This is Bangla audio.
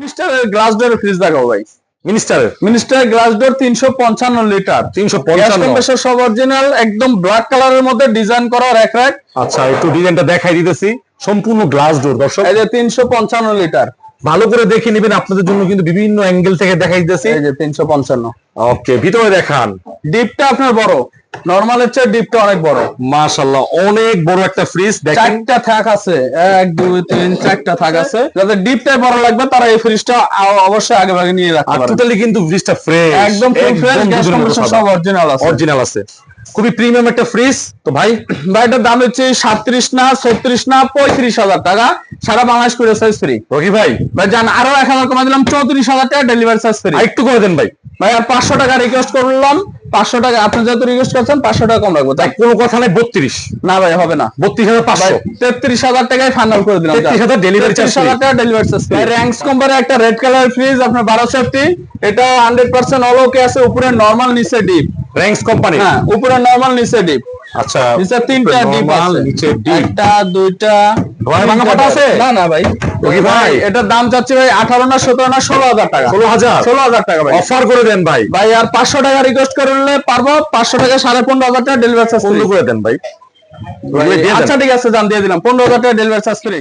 মিনিস্টারের গ্লাস ডোর ফ্রিজ দেখাবো ভাই। মিনিস্টারের মিনিস্টার গ্লাস ডোর তিনশো পঞ্চান্ন লিটার। তিনশো পঞ্চান্ন। সব অরিজিনাল একদম ব্ল্যাক কালারের মধ্যে ডিজাইন করা র্যাক র্যাক আচ্ছা একটু ডিজাইনটা দেখাই দিতেছি। সম্পূর্ণ গ্লাস ডোর দর্শক। এই যে তিনশো পঞ্চান্ন লিটার। ভালো করে দেখে নেবেন আপনাদের জন্য কিন্তু বিভিন্ন অ্যাঙ্গেল থেকে দেখাই দিতেছি। এই যে তিনশো পঞ্চান্ন। ওকে ভিতরে দেখান। ডিপটা আপনার বড়। নর্মালের চেয়ে ডিপটা অনেক বড়। মাশাল্লাহ অনেক বড় একটা ফ্রিজ দেখেন। চারটা থাক আছে এক দুই তিন চারটা থাক আছে। যাদের ডিপটাই বড় লাগবে তারা এই ফ্রিজটা অবশ্যই আগে ভাগে নিয়ে রাখতে পারেন টোটালি কিন্তু ফ্রিজটা ফ্রেশ একদম ফ্রেশ গ্যাস কম্প্রেসর সব অরিজিনাল আছে। অরিজিনাল আছে। খুবই প্রিমিয়াম একটা ফ্রিজ তো ভাই? ভাই এটার দাম হচ্ছে সাতত্রিশ না ছত্রিশ না পঁয়ত্রিশ হাজার টাকা। সারা বাংলাদেশ করে সাইজ ফ্রি রকি ভাই? ভাই জান আরও এক হাজার কমে দিলাম চৌত্রিশ হাজার টাকা ডেলিভারি চার্জ ফ্রি একটু করে দেন ভাই। ভাই আর পাঁচশো টাকা রিকোয়েস্ট করলাম। পাঁচশো টাকা আপনি যেহেতু রিকোয়েস্ট করছেন পাঁচশো টাকা কম রাখব তাই? কোনো কথা নাই বত্রিশ। না ভাই হবে না। বত্রিশ হাজার পাঁচশো। তেত্রিশ হাজার টাকায় ফাইনাল করে দিলাম তেত্রিশ হাজার ডেলিভারি চার্জ হাজার টাকা ডেলিভারি চার্জ র্যাঙ্কস কোম্পানির একটা রেড কালার ফ্রিজ আপনার বারো সেফটি এটা হান্ড্রেড পার্সেন্ট অল ওকে আছে উপরে নর্মাল নিচে ডিপ র্যাঙ্কস কোম্পানি হ্যাঁ উপরে নর্মাল নিচে ডিপ আচ্ছা নিচে তিনটা ডিপ আছে। নিচে ডিপ একটা দুইটা ভাই, ভাঙা তিনটা আছে? না না ভাই। ওকে ভাই। এটার দাম চাচ্ছি ভাই আঠারো না সতেরো না ষোলো হাজার টাকা। টাকা ভাই। অফার করে দেন ভাই। ভাই আর পাঁচশো টাকা রিকোয়েস্ট করলে পারব। পাঁচশো টাকা সাড়ে পনেরো হাজার টাকা ডেলিভারি চার্জ করে দেন ভাই। আচ্ছা ঠিক আছে জান দিয়ে দিলাম। পনেরো হাজার টাকা ডেলিভারি চার্জ ফ্রি